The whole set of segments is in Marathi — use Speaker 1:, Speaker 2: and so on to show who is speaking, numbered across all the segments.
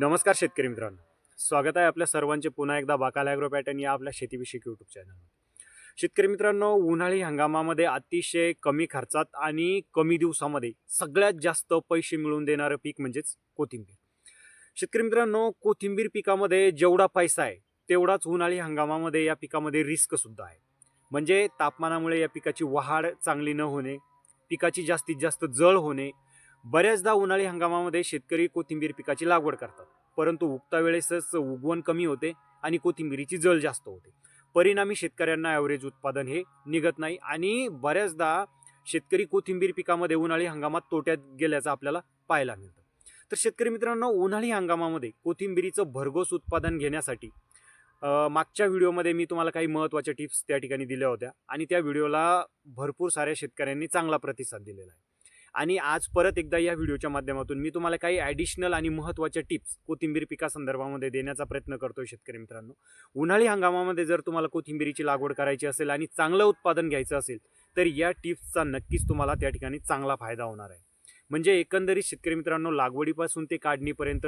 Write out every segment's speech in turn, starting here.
Speaker 1: नमस्कार शेतकरी मित्रांनो. स्वागत आहे आपल्या सर्वांचे पुन्हा एकदा बाकाल ॲग्रो पॅटर्न या आपल्या शेतीविषयक यूट्यूब चॅनल शेतकरी मित्रांनो उन्हाळी हंगामामध्ये अतिशय कमी खर्चात आणि कमी दिवसामध्ये सगळ्यात जास्त पैसे मिळवून देणारं पीक म्हणजेच कोथिंबीर. शेतकरी मित्रांनो कोथिंबीर पिकामध्ये जेवढा पैसा आहे तेवढाच उन्हाळी हंगामामध्ये या पिकामध्ये रिस्कसुद्धा आहे. म्हणजे तापमानामुळे या पिकाची वाढ चांगली न होणे पिकाची जास्तीत जास्त जळ होणे बऱ्याचदा उन्हाळी हंगामामध्ये शेतकरी कोथिंबीर पिकाची लागवड करतात. परंतु उगता वेळेसच उगवण कमी होते आणि कोथिंबीरीची जळ जास्त होते. परिणामी शेतकऱ्यांना ॲव्हरेज उत्पादन हे निघत नाही आणि बऱ्याचदा शेतकरी कोथिंबीर पिकामध्ये उन्हाळी हंगामात तोट्यात गेल्याचं आपल्याला पाहायला मिळतं. तर शेतकरी मित्रांनो उन्हाळी हंगामामध्ये कोथिंबीरीचं भरघोस उत्पादन घेण्यासाठी मागच्या व्हिडिओमध्ये मी तुम्हाला काही महत्त्वाच्या टिप्स त्या ठिकाणी दिल्या होत्या आणि त्या व्हिडिओला भरपूर साऱ्या शेतकऱ्यांनी चांगला प्रतिसाद दिलेला आहे. आणि आज परत एकदा या व्हिडिओच्या माध्यमातून मी तुम्हाला काही ॲडिशनल आणि महत्त्वाच्या टिप्स कोथिंबीर पिकासंदर्भामध्ये देण्याचा प्रयत्न करतो शेतकरी मित्रांनो. उन्हाळी हंगामामध्ये जर तुम्हाला कोथिंबीरीची लागवड करायची असेल आणि चांगलं उत्पादन घ्यायचं असेल तर या टिप्सचा नक्कीच तुम्हाला त्या ठिकाणी चांगला फायदा होणार आहे. म्हणजे एकंदरीत शेतकरी मित्रांनो लागवडीपासून ते काढणीपर्यंत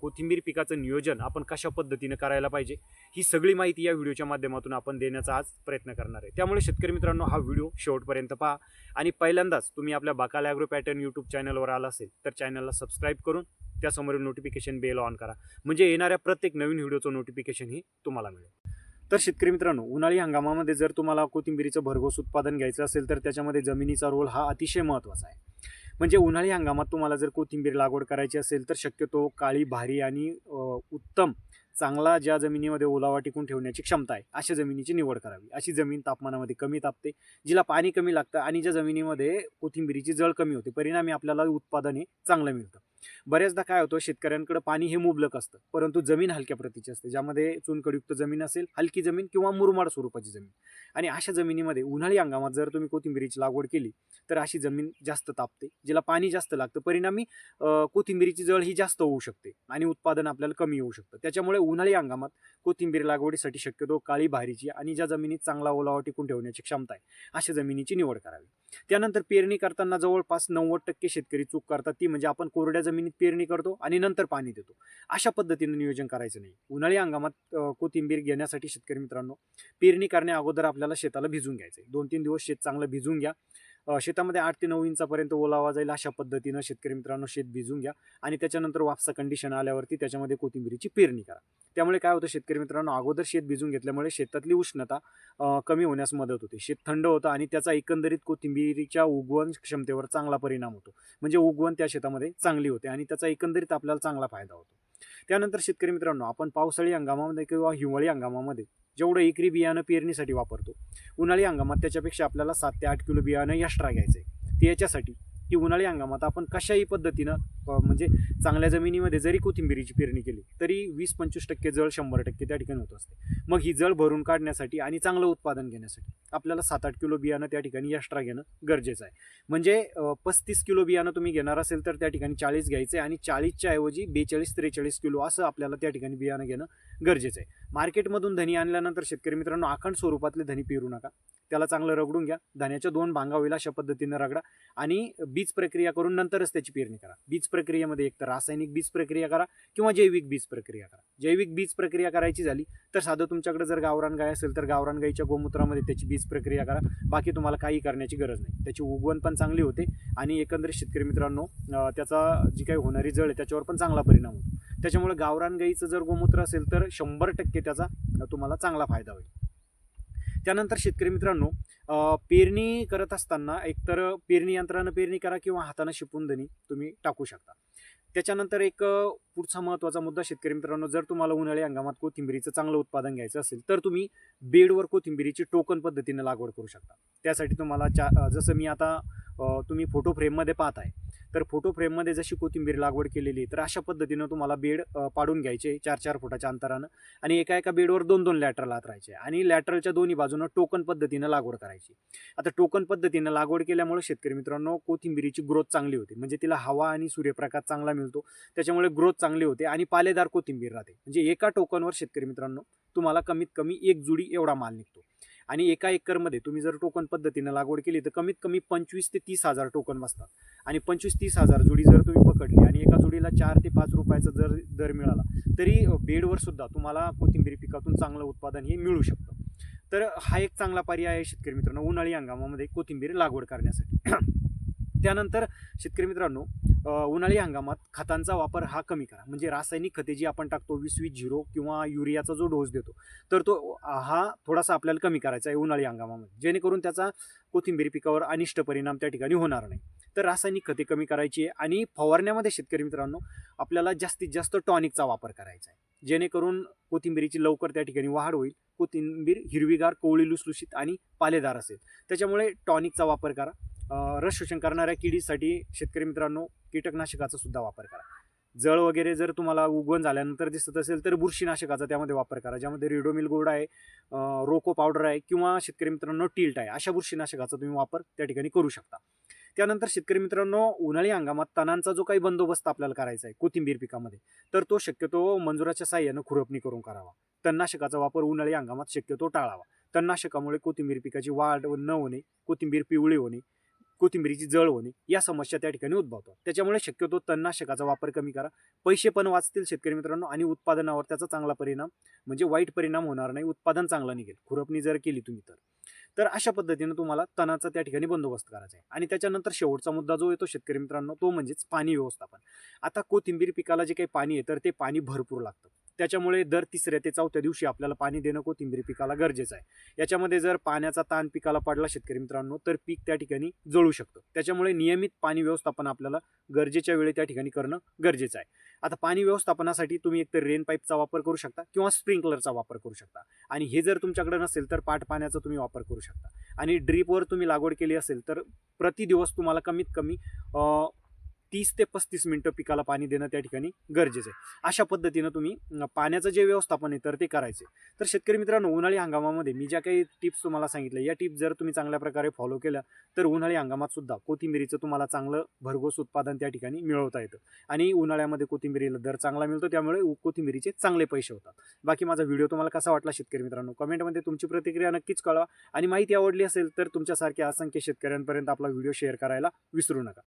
Speaker 1: कोथिंबीर पिकाचं नियोजन आपण कशा पद्धतीनं करायला पाहिजे ही सगळी माहिती या व्हिडिओच्या माध्यमातून आपण देण्याचा आज प्रयत्न करणार आहे. त्यामुळे शेतकरी मित्रांनो हा व्हिडिओ शेवटपर्यंत पहा. आणि पहिल्यांदाच तुम्ही आपल्या बाकाल ॲग्रो पॅटर्न यूट्यूब चॅनलवर आला असेल तर चॅनलला सबस्क्राईब करून त्यासमोरील नोटिफिकेशन बेल ऑन करा. म्हणजे येणाऱ्या प्रत्येक नवीन व्हिडिओचं नोटिफिकेशनही तुम्हाला मिळेल. तर शेतकरी मित्रांनो उन्हाळी हंगामामध्ये जर तुम्हाला कोथिंबीरीचं भरघोस उत्पादन घ्यायचं असेल तर त्याच्यामध्ये जमिनीचा रोल हा अतिशय महत्त्वाचा आहे. म्हणजे उन्हाळी हंगामात तुम्हाला जर कोथिंबीर लागवड करायची असेल तर शक्यतो काळी भारी आणि उत्तम चांगला ज्या जमिनीमध्ये ओलावा टिकून ठेवण्याची क्षमता आहे अशा जमिनीची निवड करावी. अशी जमीन तापमानामध्ये कमी तापते जिला पाणी कमी लागतं आणि ज्या जमिनीमध्ये कोथिंबीरीची जळ कमी होते परिणामी आपल्याला उत्पादन हे चांगलं मिळतं. बऱ्याचदा काय होतं शेतकऱ्यांकडे पाणी हे मुबलक असतं परंतु जमीन हलक्या प्रतीची असते. ज्यामध्ये चुनकडयुक्त जमीन असेल हलकी जमीन किंवा मुरमाड स्वरूपाची जमीन. आणि अशा जमिनीमध्ये उन्हाळी हंगामात जर तुम्ही कोथिंबीरीची लागवड केली तर अशी जमीन जास्त तापते जिला पाणी जास्त लागतं. परिणामी कोथिंबिरीची कोथिंबीरीची जळ ही जास्त होऊ शकते आणि उत्पादन आपल्याला कमी होऊ शकतं. त्याच्यामुळे उन्हाळी हंगामात कोथिंबीर लागवडीसाठी शक्यतो काळी भारीची आणि ज्या जमिनीत चांगला ओलावा टिकून ठेवण्याची क्षमता आहे अशा जमिनीची निवड करावी. त्यानंतर पेरणी करताना जवळपास नव्वद टक्के शेतकरी चूक करतात. ती म्हणजे आपण कोरड्या जमिनीत पेरणी करतो आणि नंतर पाणी देतो. अशा पद्धतीने नियोजन करायचं नाही. उन्हाळी हंगामात कोथिंबीर घेण्यासाठी शेतकरी मित्रांनो पेरणी करण्या अगोदर आपल्याला शेताला भिजून घ्यायचं आहे दोन तीन दिवस शेत चांगलं भिजून घ्या. शेतामध्ये आठ ते नऊ इंचापर्यंत ओलावा जाईल अशा पद्धतीनं शेतकरी मित्रांनो शेत भिजून घ्या. आणि त्याच्यानंतर वापसा कंडिशन आल्यावरती त्याच्यामध्ये कोथिंबीरीची पेरणी करा. त्यामुळे काय होतं शेतकरी मित्रांनो अगोदर शेत भिजून घेतल्यामुळे शेतातली उष्णता कमी होण्यास मदत होते. शेत थंड होतं आणि त्याचा एकंदरीत कोथिंबिरीच्या उगवण क्षमतेवर चांगला परिणाम होतो. म्हणजे उगवण त्या शेतामध्ये चांगली होते आणि त्याचा एकंदरीत आपल्याला चांगला फायदा होतो. त्यानंतर शेतकरी मित्रांनो आपण पावसाळी हंगामामध्ये किंवा हिवाळी हंगामामध्ये जेवढं एकरी बियाणं पेरणीसाठी वापरतो उन्हाळी हंगामात त्याच्यापेक्षा आपल्याला सात ते आठ किलो बियाणं एक्स्ट्रा घ्यायचं आहे ते याच्यासाठी की उन्हाळी हंगामात आपण कशाही पद्धतीनं म्हणजे चांगल्या जमिनीमध्ये जरी कोथिंबीरीची पेरणी केली तरी वीस पंचवीस टक्के जळ शंभर टक्के त्या ठिकाणी होत असते. मग ही जळ भरून काढण्यासाठी आणि चांगलं उत्पादन घेण्यासाठी आपल्याला सात आठ किलो बियाणं त्या ठिकाणी एक्स्ट्रा घेणं गरजेचं आहे. म्हणजे पस्तीस किलो बियाणं तुम्ही घेणार असेल तर त्या ठिकाणी चाळीस घ्यायचं आहे आणि चाळीसच्या ऐवजी बेचाळीस त्रेचाळीस किलो असं आपल्याला त्या ठिकाणी बियाणं घेणं गरजेचं आहे. मार्केटमधून धनी आणल्यानंतर शेतकरी मित्रांनो अखंड स्वरूपातले धनी पेरू नका. त्याला चांगलं रगडून घ्या. धान्याच्या दोन भांगा होईल अशा पद्धतीनं रगडा आणि बीज प्रक्रिया करून नंतरच त्याची पेरणी करा. बीज प्रक्रियेमध्ये एक तर रासायनिक बीज प्रक्रिया करा किंवा जैविक बीज प्रक्रिया करा. जैविक बीज प्रक्रिया करायची झाली तर साधं तुमच्याकडे जर गावरान गाय असेल तर गावरान गाईच्या गोमूत्रामध्ये त्याची बीज प्रक्रिया करा. बाकी तुम्हाला काही करण्याची गरज नाही. त्याची उगवण पण चांगली होते आणि एकंदरीत शेतकरी मित्रांनो त्याचा जी काही होणारी जळ आहे त्याच्यावर पण चांगला परिणाम होतो. त्याच्यामुळे गावरान गाईचं जर गोमूत्र असेल तर शंभर टक्के त्याचा तुम्हाला चांगला फायदा होईल. त्यानंतर शेतकरी मित्रांनो पेरणी करत असताना एकतर पेरणी यंत्रानं पेरणी करा किंवा हातानं शिपून धनी तुम्ही टाकू शकता. त्याच्यानंतर एक पुढचा महत्त्वाचा मुद्दा शेतकरी मित्रांनो जर तुम्हाला उन्हाळी हंगामात कोथिंबिरीचं चांगलं उत्पादन घ्यायचं असेल तर तुम्ही बेडवर कोथिंबिरीची टोकन पद्धतीने लागवड करू शकता. त्यासाठी तुम्हाला चा जसं मी आता तुम्ही फोटो फ्रेममध्ये पाहत आहे तर फोटो फ्रेममध्ये जशी कोथिंबीर लागवड केलेली तर अशा पद्धतीनं तुम्हाला बेड पाडून घ्यायचे चार चार फुटाच्या अंतरानं आणि एका एका बेडवर दोन दोन लॅटरल लात राहायचे आणि लॅटरलच्या दोन्ही बाजूनं टोकन पद्धतीनं लागवड करायची. आता टोकन पद्धतीनं लागवड केल्यामुळे शेतकरी मित्रांनो कोथिंबीरीची ग्रोथ चांगली होते. म्हणजे तिला हवा आणि सूर्यप्रकाश चांगला मिळतो. त्याच्यामुळे ग्रोथ चांगली होते आणि पालेदार कोथिंबीर राहते. म्हणजे एका टोकनवर शेतकरी मित्रांनो तुम्हाला कमीत कमी एक जुडी एवढा माल निघतो. आणि एका एकरमध्ये तुम्ही जर टोकन पद्धतीनं लागवड केली तर कमीत कमी पंचवीस ते तीस हजार टोकन बसतात. आणि पंचवीस तीस हजार जोडी जर तुम्ही पकडली आणि एका जोडीला चार ते पाच रुपयाचा जर दर मिळाला तरी बेडवर सुद्धा तुम्हाला कोथिंबीर पिकातून चांगलं उत्पादन हे मिळू शकतं. तर हा एक चांगला पर्याय आहे शेतकरी मित्रांनो उन्हाळी हंगामामध्ये कोथिंबीर लागवड करण्यासाठी. त्यानंतर शेतकरी मित्रांनो उन्हाळी हंगामात खतांचा वापर हा कमी करा. म्हणजे रासायनिक खते जी आपण टाकतो वीस वीस झिरो किंवा युरियाचा जो डोस देतो तर तो हा थोडासा आपल्याला कमी करायचा आहे उन्हाळी हंगामामध्ये. जेणेकरून त्याचा कोथिंबीर पिकावर अनिष्ट परिणाम त्या ठिकाणी होणार नाही. तर रासायनिक खते कमी करायची आहे आणि फवारण्यामध्ये शेतकरी मित्रांनो आपल्याला जास्तीत जास्त टॉनिकचा वापर करायचा आहे. जेणेकरून कोथिंबीरीची लवकर त्या ठिकाणी वाढ होईल कोथिंबीर हिरवीगार कोवळी लुसलुशीत आणि पालेदार असेल. त्याच्यामुळे टॉनिकचा वापर करा. रस शोषण करणाऱ्या किडीसाठी शेतकरी मित्रांनो कीटकनाशकाचा सुद्धा वापर करा. जळ वगैरे जर तुम्हाला उगवण झाल्यानंतर दिसत असेल तर बुरशीनाशकाचा त्यामध्ये वापर करा. ज्यामध्ये रेडोमिल गोड आहे रोको पावडर आहे किंवा शेतकरी मित्रांनो टिल्ट आहे. अशा बुरशीनाशकाचा तुम्ही वापर त्या ठिकाणी करू शकता. त्यानंतर शेतकरी मित्रांनो उन्हाळी हंगामात तणांचा जो काही बंदोबस्त आपल्याला करायचा आहे कोथिंबीर पिकामध्ये तर तो शक्यतो मंजुराच्या साह्यानं खुरपणी करून करावा. तणनाशकाचा वापर उन्हाळी हंगामात शक्यतो टाळावा. तणनाशकामुळे कोथिंबीर पिकाची वाढ न होणे कोथिंबीर पिवळी होणे कोथिंबीरीची जळ होणे या समस्या त्या ठिकाणी उद्भवतात. त्याच्यामुळे शक्यतो तणनाशकाचा वापर कमी करा. पैसे पण वाचतील शेतकरी मित्रांनो आणि उत्पादनावर त्याचा चांगला परिणाम म्हणजे वाईट परिणाम होणार नाही. उत्पादन चांगलं निघेल. खुरपणी जर केली तुम्ही तर. तर अशा पद्धतीनं तुम्हाला तणाचा त्या ठिकाणी बंदोबस्त करायचा आहे. आणि त्याच्यानंतर शेवटचा मुद्दा जो येतो शेतकरी मित्रांनो तो म्हणजेच पाणी व्यवस्थापन. आता कोथिंबीर पिकाला जे काही पाणी आहे तर ते पाणी भरपूर लागतं. त्याच्यामुळे दर तिसऱ्या ते चौथ्या दिवशी आपल्याला पाणी देणं कोथिंबीर पिकाला गरजेचं आहे. याच्यामध्ये जर पाण्याचा ताण पिकाला पडला शेतकरी मित्रांनो तर पीक त्या ठिकाणी जळू शकतं. त्याच्यामुळे नियमित पाणी व्यवस्थापन आपल्याला गरजेच्या वेळी त्या ठिकाणी करणं गरजेचं आहे. आता पाणी व्यवस्थापनासाठी तुम्ही एकतर रेन पाईपचा वापर करू शकता किंवा स्प्रिंकलरचा वापर करू शकता. आणि हे जर तुमच्याकडे नसेल तर पाट पाण्याचा तुम्ही वापर करू शकता. आणि ड्रीपवर तुम्ही लागवड केली असेल तर प्रति दिवस तुम्हाला कमीत कमी तीस ते पस्तीस मिनटं पिकाला पाणी देणं त्या ठिकाणी गरजेचं आहे. अशा पद्धतीनं तुम्ही पाण्याचं जे व्यवस्थापन आहे तर ते करायचे तर शेतकरी मित्रांनो उन्हाळी हंगामामध्ये मी ज्या काही टिप्स तुम्हाला सांगितल्या या टिप्स जर तुम्ही चांगल्या प्रकारे फॉलो केल्या तर उन्हाळी हंगामात सुद्धा कोथिंबिरीचं तुम्हाला चांगलं भरघोस उत्पादन त्या ठिकाणी मिळवता येतं. आणि उन्हाळ्यामध्ये कोथिंबिरीला दर चांगला मिळतो त्यामुळे उ- कोथिंबिरीचे चांगले पैसे होतात. बाकी माझा व्हिडिओ तुम्हाला कसा वाटला शेतकरी मित्रांनो कमेंटमध्ये तुमची प्रतिक्रिया नक्कीच कळवा. आणि माहिती आवडली असेल तर तुमच्यासारख्या असंख्य शेतकऱ्यांपर्यंत आपला व्हिडिओ शेअर करायला विसरू नका.